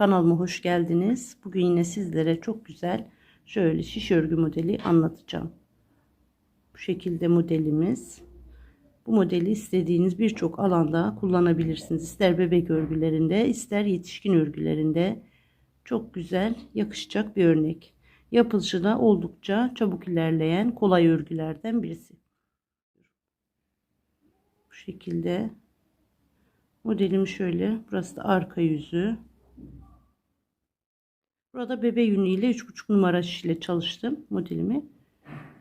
Kanalıma hoş geldiniz. Bugün yine sizlere çok güzel şöyle şiş örgü modeli anlatacağım. Bu şekilde modelimiz. Bu modeli istediğiniz birçok alanda kullanabilirsiniz. İster bebek örgülerinde, ister yetişkin örgülerinde. Çok güzel, yakışacak bir örnek. Yapılışı da oldukça çabuk ilerleyen kolay örgülerden birisi. Bu şekilde modelim şöyle. Burası da arka yüzü. Burada bebe yünü ile 3,5 numara şiş ile çalıştım modelimi.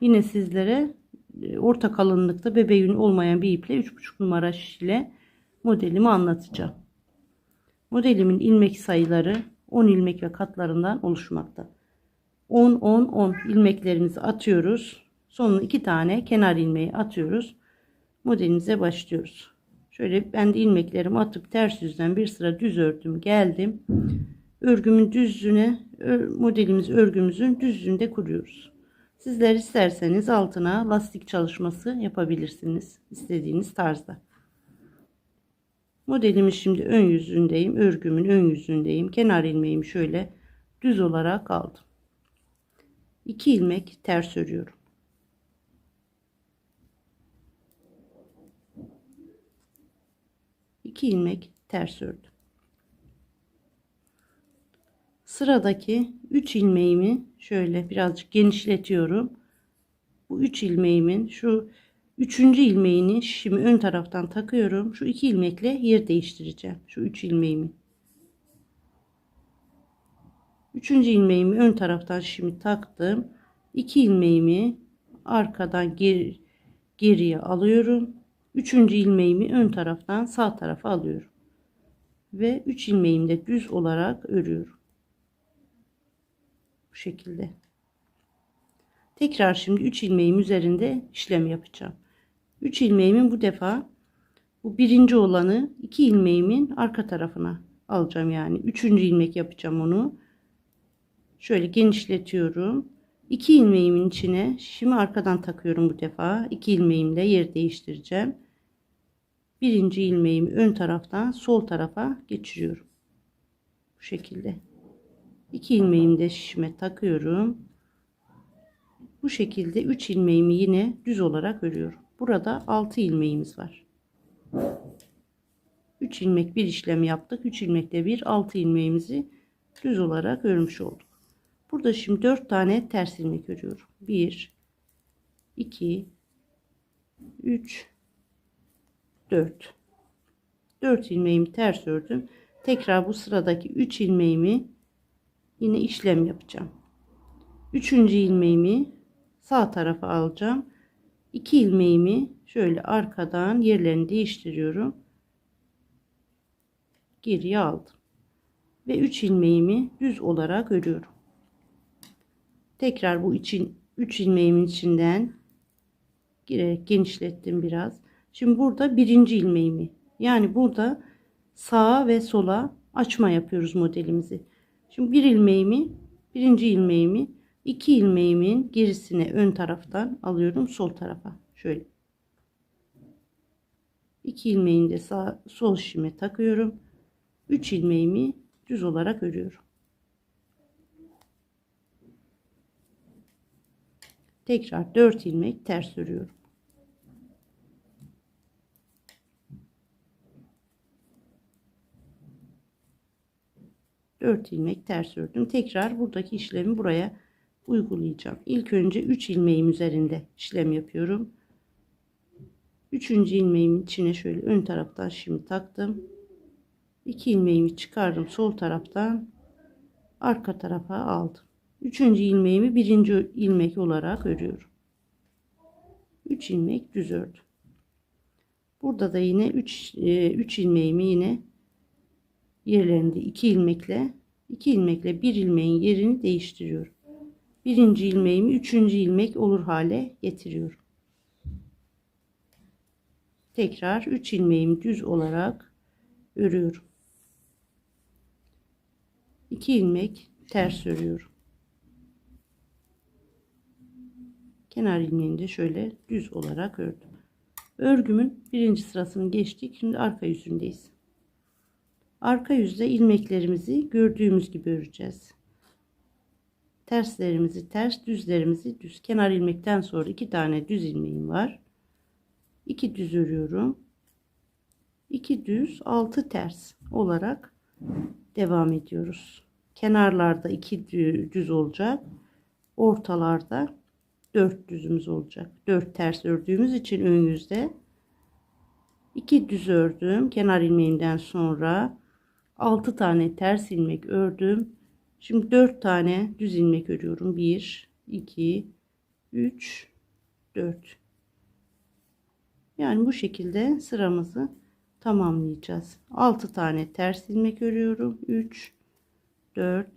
Yine sizlere e, orta kalınlıkta bebe yünü olmayan bir iple 3,5 numara şiş ile modelimi anlatacağım. Modelimin ilmek sayıları 10 ilmek ve katlarından oluşmakta. 10 10 10 ilmeklerimizi atıyoruz. Sonuna 2 tane kenar ilmeği atıyoruz. Modelimize başlıyoruz. Şöyle ben de ilmeklerimi atıp ters yüzden bir sıra düz ördüm geldim örgümün düzlüğüne modelimiz örgümüzün düzlüğünde kuruyoruz. Sizler isterseniz altına lastik çalışması yapabilirsiniz istediğiniz tarzda. Modelimi şimdi ön yüzündeyim. Örgümün ön yüzündeyim. Kenar ilmeğimi şöyle düz olarak aldım. 2 ilmek ters örüyorum. İki ilmek ters ördüm. Sıradaki 3 ilmeğimi şöyle birazcık genişletiyorum. Bu 3 ilmeğimin şu üçüncü ilmeğini şişimi ön taraftan takıyorum. Şu iki ilmekle yer değiştireceğim. Şu 3 ilmeğimi. Üçüncü ilmeğimi ön taraftan şişimi taktım. 2 ilmeğimi arkadan geri, geriye alıyorum. Üçüncü ilmeğimi ön taraftan sağ tarafa alıyorum. Ve 3 ilmeğimi de düz olarak örüyorum şekilde. Tekrar şimdi 3 ilmeğim üzerinde işlem yapacağım. 3 ilmeğimin bu defa bu birinci olanı 2 ilmeğimin arka tarafına alacağım yani. Üçüncü ilmek yapacağım onu. Şöyle genişletiyorum. 2 ilmeğimin içine şimdi arkadan takıyorum bu defa. 2 ilmeğimle yer değiştireceğim. Birinci ilmeğimi ön taraftan sol tarafa geçiriyorum. Bu şekilde. 2 ilmeğimi de şişime takıyorum. Bu şekilde 3 ilmeğimi yine düz olarak örüyorum. Burada 6 ilmeğimiz var. 3 ilmek bir işlem yaptık. 3 ilmekte bir 6 ilmeğimizi düz olarak örmüş olduk. Burada şimdi 4 tane ters ilmek örüyorum. 1 2 3 4 4 ilmeğimi ters ördüm. Tekrar bu sıradaki 3 ilmeğimi yine işlem yapacağım. Üçüncü ilmeğimi sağ tarafa alacağım. İki ilmeğimi şöyle arkadan yerlerini değiştiriyorum. Geriye aldım. Ve üç ilmeğimi düz olarak örüyorum. Tekrar bu için üç ilmeğimin içinden girerek genişlettim biraz. Şimdi burada birinci ilmeğimi yani burada sağa ve sola açma yapıyoruz modelimizi. Şimdi bir ilmeğimi, birinci ilmeğimi, iki ilmeğimin gerisine ön taraftan alıyorum sol tarafa. Şöyle. İki ilmeğini de sağ, sol şişime takıyorum. Üç ilmeğimi düz olarak örüyorum. Tekrar dört ilmek ters örüyorum. 4 ilmek ters ördüm. Tekrar buradaki işlemi buraya uygulayacağım. İlk önce 3 ilmeğim üzerinde işlem yapıyorum. 3. ilmeğimin içine şöyle ön taraftan şimdi taktım. 2 ilmeğimi çıkardım sol taraftan arka tarafa aldım. 3. ilmeğimi 1. ilmek olarak örüyorum. 3 ilmek düz ördüm. Burada da yine 3 3 ilmeğimi yine yerlerinde iki ilmekle iki ilmekle bir ilmeğin yerini değiştiriyorum. Birinci ilmeğimi üçüncü ilmek olur hale getiriyorum. Tekrar 3 ilmeğimi düz olarak örüyorum. 2 ilmek ters örüyorum. Kenar ilmeğini de şöyle düz olarak ördüm. Örgümün birinci sırasını geçtik. Şimdi arka yüzündeyiz. Arka yüzde ilmeklerimizi gördüğümüz gibi öreceğiz. Terslerimizi ters, düzlerimizi düz. Kenar ilmekten sonra iki tane düz ilmeğim var. 2 düz örüyorum. 2 düz, 6 ters olarak devam ediyoruz. Kenarlarda 2 düz olacak. Ortalarda 4 düzümüz olacak. 4 ters ördüğümüz için ön yüzde 2 düz ördüm. Kenar ilmeğinden sonra 6 tane ters ilmek ördüm. Şimdi 4 tane düz ilmek örüyorum. 1 2 3 4 Yani bu şekilde sıramızı tamamlayacağız. 6 tane ters ilmek örüyorum. 3 4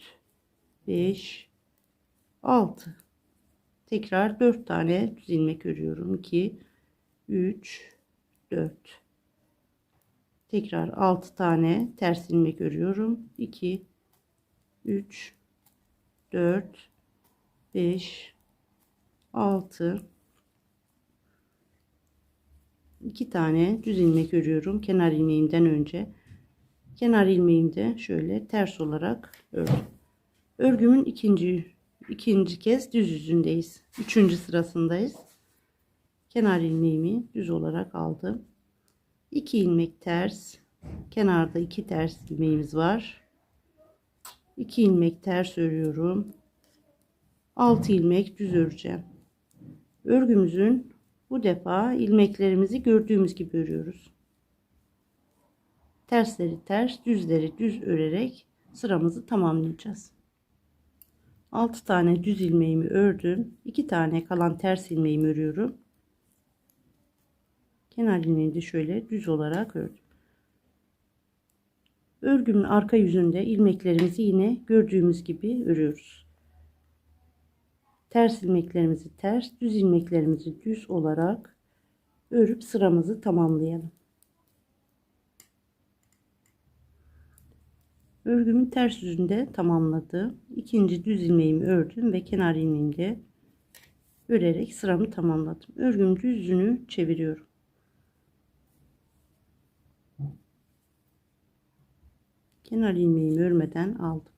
5 6 tekrar 4 tane düz ilmek örüyorum 2 3 4 tekrar 6 tane ters ilmek örüyorum. 2 3 4 5 6 2 tane düz ilmek örüyorum kenar ilmeğimden önce. Kenar ilmeğimde şöyle ters olarak ördüm. Örgümün ikinci ikinci kez düz yüzündeyiz. Üçüncü sırasındayız. Kenar ilmeğimi düz olarak aldım 2 ilmek ters. Kenarda iki ters ilmeğimiz var. 2 ilmek ters örüyorum. 6 ilmek düz öreceğim. Örgümüzün bu defa ilmeklerimizi gördüğümüz gibi örüyoruz. Tersleri ters düzleri düz örerek sıramızı tamamlayacağız. 6 tane düz ilmeğimi ördüm. 2 tane kalan ters ilmeğimi örüyorum kenar ilmeğini de şöyle düz olarak ördüm. Örgümün arka yüzünde ilmeklerimizi yine gördüğümüz gibi örüyoruz. Ters ilmeklerimizi ters düz ilmeklerimizi düz olarak örüp sıramızı tamamlayalım. Örgümün ters yüzünde tamamladım. İkinci düz ilmeğimi ördüm ve kenar ilmeğimi de örerek sıramı tamamladım. Örgümün düz yüzünü çeviriyorum kenar ilmeğimi örmeden aldım.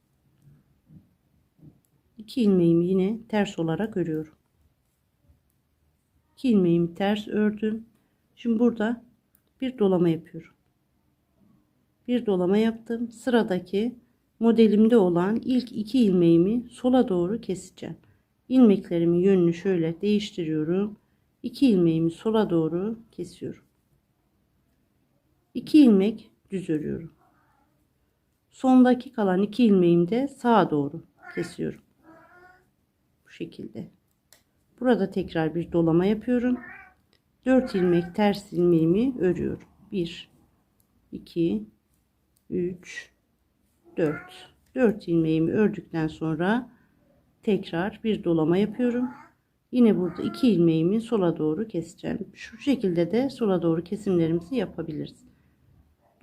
2 ilmeğimi yine ters olarak örüyorum. 2 ilmeğimi ters ördüm. Şimdi burada bir dolama yapıyorum. Bir dolama yaptım. Sıradaki modelimde olan ilk iki ilmeğimi sola doğru keseceğim. İlmeklerimin yönünü şöyle değiştiriyorum. 2 ilmeğimi sola doğru kesiyorum. 2 ilmek düz örüyorum sondaki kalan iki ilmeğimi de sağa doğru kesiyorum. Bu şekilde. Burada tekrar bir dolama yapıyorum. 4 ilmek ters ilmeğimi örüyorum. 1 2 3 4 4 ilmeğimi ördükten sonra tekrar bir dolama yapıyorum. Yine burada iki ilmeğimi sola doğru keseceğim. Şu şekilde de sola doğru kesimlerimizi yapabiliriz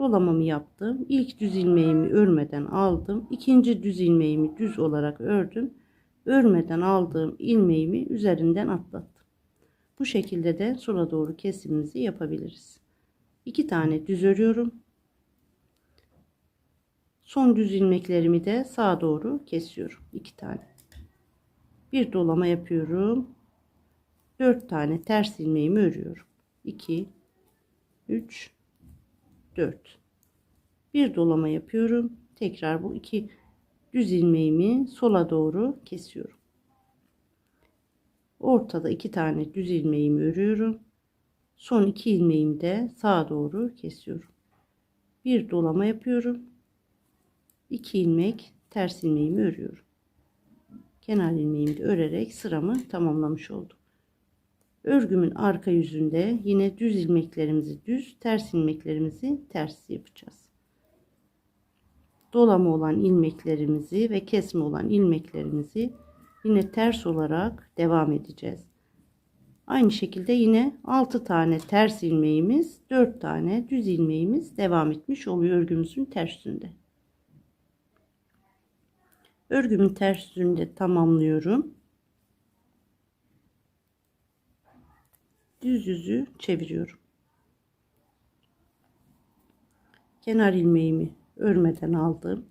dolamamı yaptım. İlk düz ilmeğimi örmeden aldım. İkinci düz ilmeğimi düz olarak ördüm. Örmeden aldığım ilmeğimi üzerinden atlattım. Bu şekilde de sola doğru kesimimizi yapabiliriz. İki tane düz örüyorum. Son düz ilmeklerimi de sağa doğru kesiyorum. İki tane. Bir dolama yapıyorum. 4 tane ters ilmeğimi örüyorum. 2 3 4 bir dolama yapıyorum. Tekrar bu iki düz ilmeğimi sola doğru kesiyorum. Ortada iki tane düz ilmeğimi örüyorum. Son iki ilmeğimi de sağa doğru kesiyorum. Bir dolama yapıyorum. 2 ilmek ters ilmeğimi örüyorum. Kenar ilmeğimi de örerek sıramı tamamlamış oldum. Örgümün arka yüzünde yine düz ilmeklerimizi düz ters ilmeklerimizi ters yapacağız dolama olan ilmeklerimizi ve kesme olan ilmeklerimizi yine ters olarak devam edeceğiz. Aynı şekilde yine 6 tane ters ilmeğimiz 4 tane düz ilmeğimiz devam etmiş oluyor örgümüzün ters yüzünde. Örgümün ters yüzünde tamamlıyorum. Düz yüzü çeviriyorum. Kenar ilmeğimi örmeden aldım.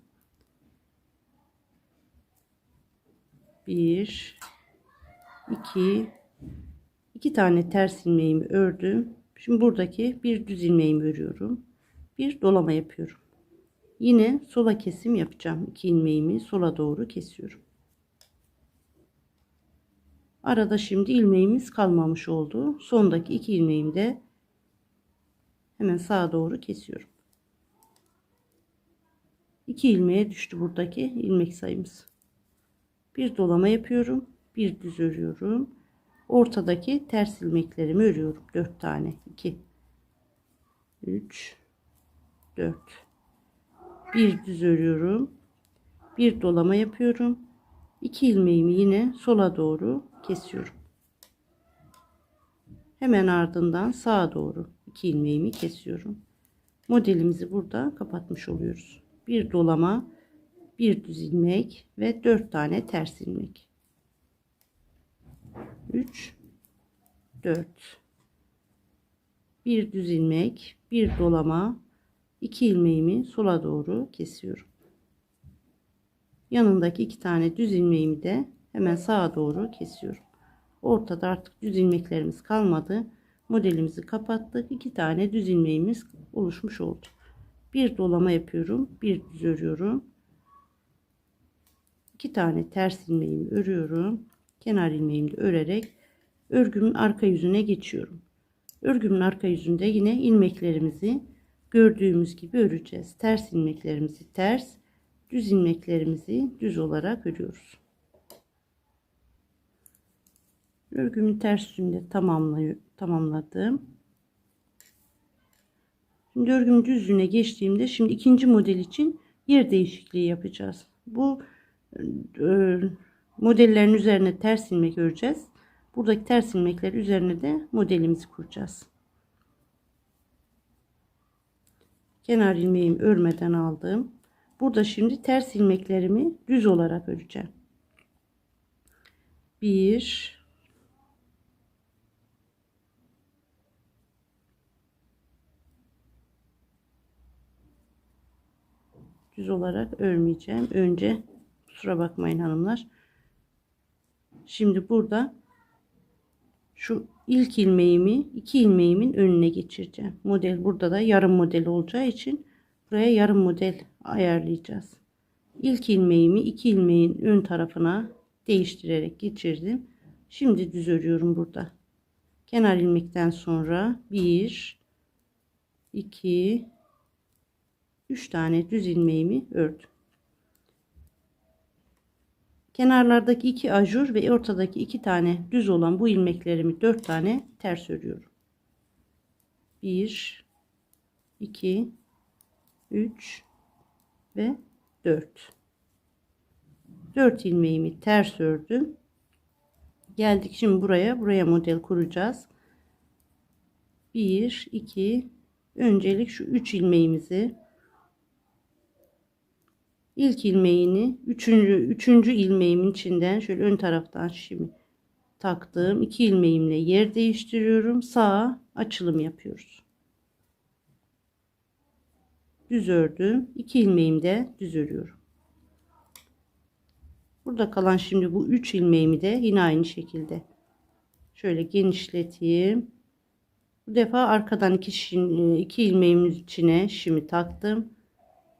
Bir, iki, iki tane ters ilmeğimi ördüm. Şimdi buradaki bir düz ilmeğimi örüyorum. Bir dolama yapıyorum. Yine sola kesim yapacağım. İki ilmeğimi sola doğru kesiyorum. Arada şimdi ilmeğimiz kalmamış oldu. Sondaki iki ilmeğimi de hemen sağa doğru kesiyorum. 2 ilmeğe düştü buradaki ilmek sayımız. Bir dolama yapıyorum. Bir düz örüyorum. Ortadaki ters ilmeklerimi örüyorum. 4 tane. 2 3 4 bir düz örüyorum. Bir dolama yapıyorum. 2 ilmeğimi yine sola doğru kesiyorum. Hemen ardından sağa doğru 2 ilmeğimi kesiyorum. Modelimizi burada kapatmış oluyoruz. Bir dolama, bir düz ilmek ve 4 tane ters ilmek. 3 4 bir düz ilmek, bir dolama, 2 ilmeğimi sola doğru kesiyorum. Yanındaki iki tane düz ilmeğimi de hemen sağa doğru kesiyorum. Ortada artık düz ilmeklerimiz kalmadı. Modelimizi kapattık. İki tane düz ilmeğimiz oluşmuş oldu. Bir dolama yapıyorum. Bir düz örüyorum. İki tane ters ilmeğimi örüyorum. Kenar ilmeğimi de örerek örgümün arka yüzüne geçiyorum. Örgümün arka yüzünde yine ilmeklerimizi gördüğümüz gibi öreceğiz. Ters ilmeklerimizi ters, düz ilmeklerimizi düz olarak örüyoruz. Örgümün ters yüzünde tamamladım. Şimdi örgümün düz yüzüne geçtiğimde şimdi ikinci model için yer değişikliği yapacağız. Bu e, modellerin üzerine ters ilmek öreceğiz. Buradaki ters ilmekler üzerine de modelimizi kuracağız. kenar ilmeğimi örmeden aldım. Burada şimdi ters ilmeklerimi düz olarak öreceğim. 1 düz olarak örmeyeceğim. Önce kusura bakmayın hanımlar. Şimdi burada şu ilk ilmeğimi iki ilmeğimin önüne geçireceğim. Model burada da yarım model olacağı için buraya yarım model ayarlayacağız. İlk ilmeğimi iki ilmeğin ön tarafına değiştirerek geçirdim. Şimdi düz örüyorum burada. Kenar ilmekten sonra 1 2 3 tane düz ilmeğimi ördüm. Kenarlardaki iki ajur ve ortadaki iki tane düz olan bu ilmeklerimi dört tane ters örüyorum. 1 2 3 ve 4 4 ilmeğimi ters ördüm. Geldik şimdi buraya. Buraya model kuracağız. 1 2 öncelik şu 3 ilmeğimizi ilk ilmeğini üçüncü, üçüncü ilmeğimin içinden şöyle ön taraftan şimdi taktığım iki ilmeğimle yer değiştiriyorum. Sağa açılım yapıyoruz. Düz ördüm. iki ilmeğimi de düz örüyorum. Burada kalan şimdi bu üç ilmeğimi de yine aynı şekilde şöyle genişleteyim. Bu defa arkadan iki, iki ilmeğimin içine şimdi taktım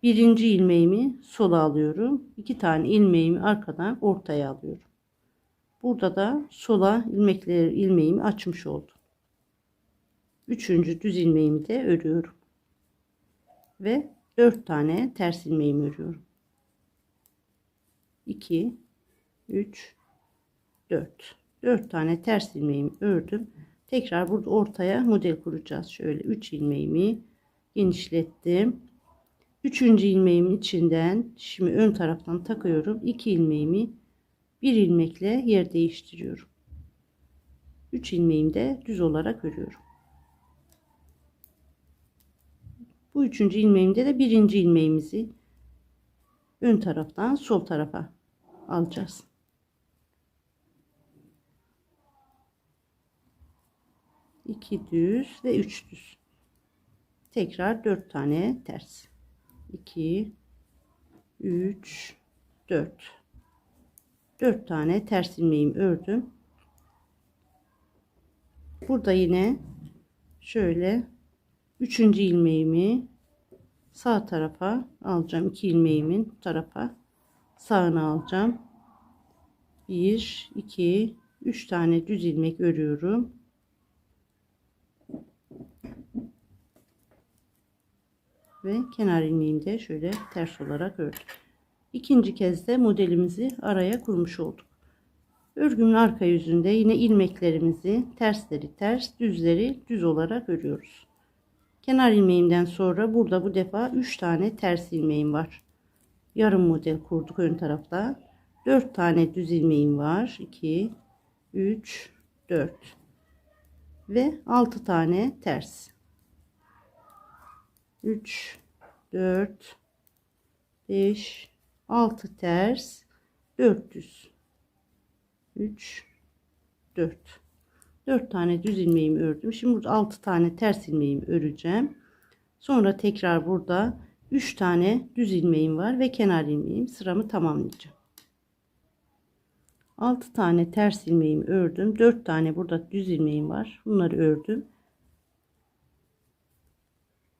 birinci ilmeğimi sola alıyorum. iki tane ilmeğimi arkadan ortaya alıyorum. Burada da sola ilmekleri ilmeğimi açmış oldum. Üçüncü düz ilmeğimi de örüyorum. Ve dört tane ters ilmeğimi örüyorum. 2 3 4 4 tane ters ilmeğimi ördüm. Tekrar burada ortaya model kuracağız. Şöyle 3 ilmeğimi genişlettim. Üçüncü ilmeğimin içinden şimdi ön taraftan takıyorum. 2 ilmeğimi bir ilmekle yer değiştiriyorum. 3 ilmeğimi de düz olarak örüyorum. Bu üçüncü ilmeğimde de birinci ilmeğimizi ön taraftan sol tarafa alacağız. İki düz ve üç düz. Tekrar dört tane ters. 2 3 4 4 tane ters ilmeğimi ördüm. Burada yine şöyle üçüncü ilmeğimi sağ tarafa alacağım. 2 ilmeğimin tarafa sağına alacağım. 1 2 3 tane düz ilmek örüyorum. Ve kenar ilmeğimi de şöyle ters olarak ördüm. İkinci kez de modelimizi araya kurmuş olduk. Örgümün arka yüzünde yine ilmeklerimizi tersleri ters, düzleri düz olarak örüyoruz. Kenar ilmeğimden sonra burada bu defa 3 tane ters ilmeğim var. Yarım model kurduk ön tarafta. 4 tane düz ilmeğim var. 2 3 4 ve 6 tane ters. 3 4 5 6 ters 4 düz. 3 4 4 tane düz ilmeğimi ördüm. Şimdi burada 6 tane ters ilmeğimi öreceğim. Sonra tekrar burada 3 tane düz ilmeğim var ve kenar ilmeğim. Sıramı tamamlayacağım. 6 tane ters ilmeğimi ördüm. 4 tane burada düz ilmeğim var. Bunları ördüm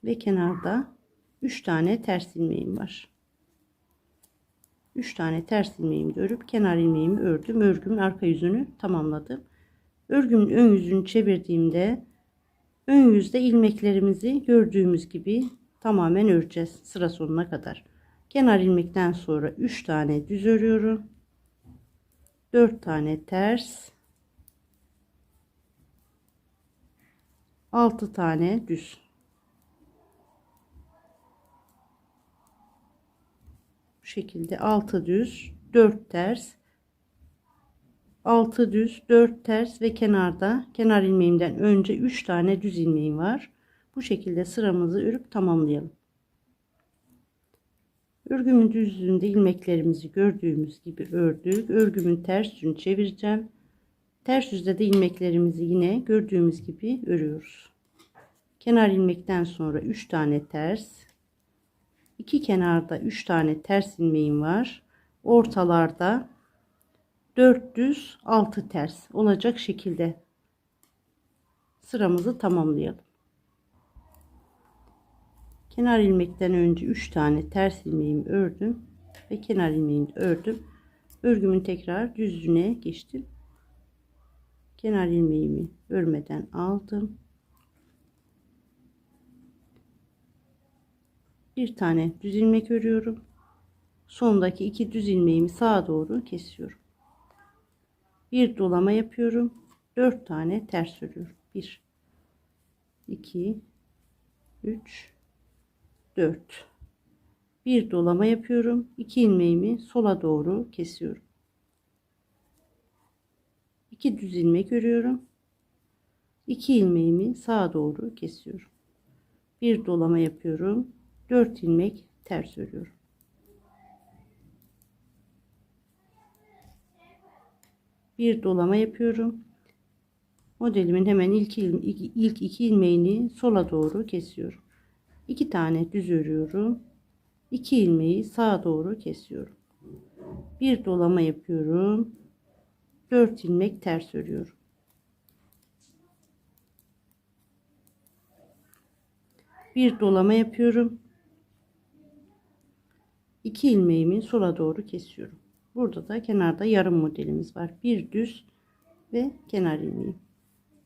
ve kenarda 3 tane ters ilmeğim var. 3 tane ters ilmeğimi örüp kenar ilmeğimi ördüm. Örgümün arka yüzünü tamamladım. Örgümün ön yüzünü çevirdiğimde ön yüzde ilmeklerimizi gördüğümüz gibi tamamen öreceğiz sıra sonuna kadar. Kenar ilmekten sonra 3 tane düz örüyorum. 4 tane ters. 6 tane düz şekilde 6 düz 4 ters 6 düz 4 ters ve kenarda kenar ilmeğimden önce 3 tane düz ilmeğim var. Bu şekilde sıramızı örüp tamamlayalım. Örgümün düzlüğünde ilmeklerimizi gördüğümüz gibi ördük. Örgümün ters yüzünü çevireceğim. Ters yüzde de ilmeklerimizi yine gördüğümüz gibi örüyoruz. Kenar ilmekten sonra 3 tane ters iki kenarda 3 tane ters ilmeğim var. Ortalarda 4 düz 6 ters olacak şekilde sıramızı tamamlayalım. Kenar ilmekten önce 3 tane ters ilmeğimi ördüm ve kenar ilmeğimi de ördüm. Örgümün tekrar düzlüğüne geçtim. Kenar ilmeğimi örmeden aldım bir tane düz ilmek örüyorum. Sondaki iki düz ilmeğimi sağa doğru kesiyorum. Bir dolama yapıyorum. 4 tane ters örüyorum. 1 2 3 4 bir dolama yapıyorum. 2 ilmeğimi sola doğru kesiyorum. 2 düz ilmek örüyorum. 2 ilmeğimi sağa doğru kesiyorum. Bir dolama yapıyorum 4 ilmek ters örüyorum. Bir dolama yapıyorum. Modelimin hemen ilk ilk iki ilmeğini sola doğru kesiyorum. 2 tane düz örüyorum. 2 ilmeği sağa doğru kesiyorum. Bir dolama yapıyorum. 4 ilmek ters örüyorum. Bir dolama yapıyorum 2 ilmeğimi sola doğru kesiyorum burada da kenarda yarım modelimiz var bir düz ve kenar ilmeği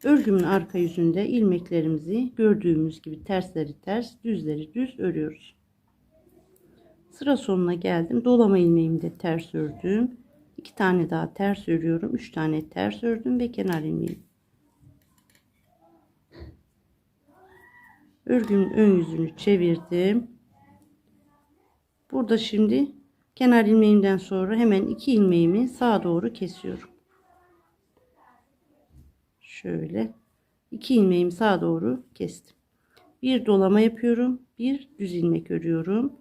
Örgümün arka yüzünde ilmeklerimizi gördüğümüz gibi tersleri ters, düzleri düz örüyoruz. Sıra sonuna geldim. Dolama ilmeğimi de ters ördüm. 2 tane daha ters örüyorum. 3 tane ters ördüm ve kenar ilmeği. Örgümün ön yüzünü çevirdim. Burada şimdi kenar ilmeğimden sonra hemen 2 ilmeğimi sağa doğru kesiyorum. Şöyle iki ilmeğimi sağa doğru kestim. Bir dolama yapıyorum bir düz ilmek örüyorum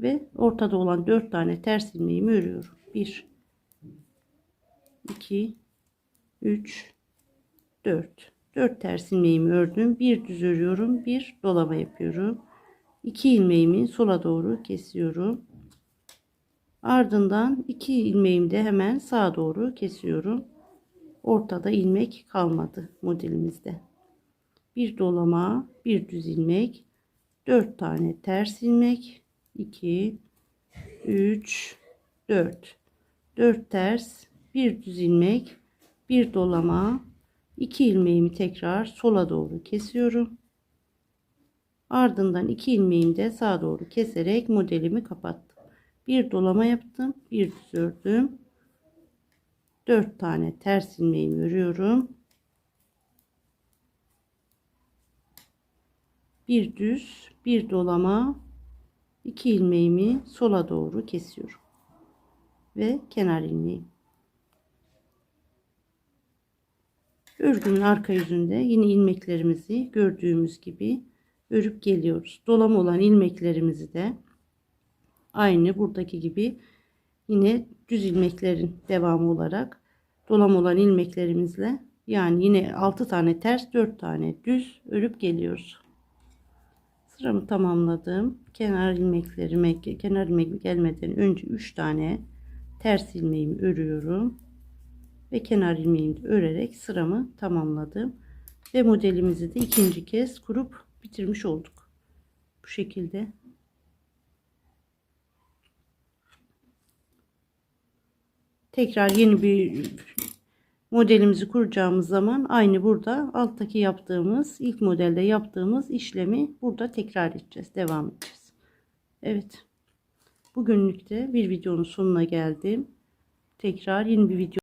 ve ortada olan dört tane ters ilmeğimi örüyorum. 1 2 3 4 4 ters ilmeğimi ördüm. Bir düz örüyorum bir dolama yapıyorum 2 ilmeğimi sola doğru kesiyorum. Ardından 2 ilmeğimi de hemen sağa doğru kesiyorum. Ortada ilmek kalmadı modelimizde. Bir dolama, bir düz ilmek, 4 tane ters ilmek, 2 3 4 4 ters, bir düz ilmek, bir dolama, 2 ilmeğimi tekrar sola doğru kesiyorum. Ardından 2 ilmeğimi de sağa doğru keserek modelimi kapattım. Bir dolama yaptım, bir düz ördüm. 4 tane ters ilmeğimi örüyorum. Bir düz, bir dolama, 2 ilmeğimi sola doğru kesiyorum. Ve kenar ilmeği. Örgümün arka yüzünde yine ilmeklerimizi gördüğümüz gibi örüp geliyoruz. Dolam olan ilmeklerimizi de aynı buradaki gibi yine düz ilmeklerin devamı olarak dolam olan ilmeklerimizle yani yine 6 tane ters 4 tane düz örüp geliyoruz. Sıramı tamamladım. Kenar ilmeklerime kenar ilmek gelmeden önce 3 tane ters ilmeğimi örüyorum ve kenar ilmeğimi örerek sıramı tamamladım ve modelimizi de ikinci kez kurup bitirmiş olduk. Bu şekilde. Tekrar yeni bir modelimizi kuracağımız zaman aynı burada alttaki yaptığımız ilk modelde yaptığımız işlemi burada tekrar edeceğiz devam edeceğiz. Evet. Bugünlük de bir videonun sonuna geldim. Tekrar yeni bir video